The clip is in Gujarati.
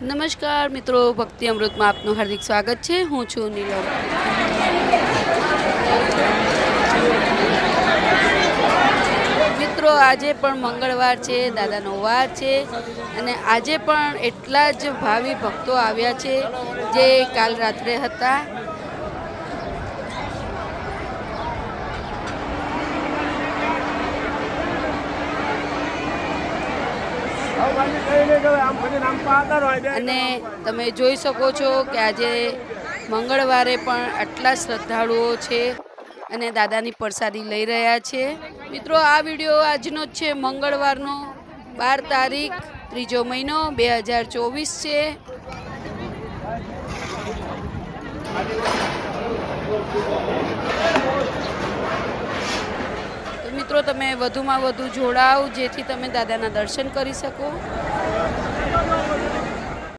નમસ્કાર મિત્રો, ભક્તિ અમૃતમાં આપનું હાર્દિક સ્વાગત છે. હું છું નીલમ. મિત્રો, આજે પણ મંગળવાર છે, દાદાનો વાર છે અને આજે પણ એટલા જ ભાવિ ભક્તો આવ્યા છે જે કાલ રાત્રે હતા. અને તમે જોઈ શકો છો કે આજે મંગળવારે પણ આટલા શ્રદ્ધાળુઓ છે અને દાદાની પ્રસાદી લઈ રહ્યા છે. મિત્રો, આ વીડિયો આજનો જ છે. મંગળવારનો બાર તારીખ, ત્રીજો મહિનો બે હજાર ચોવીસ છે. મિત્રો તમે વધુમાં વધુ જોડાઓ જેથી તમે દાદાના દર્શન કરી શકો.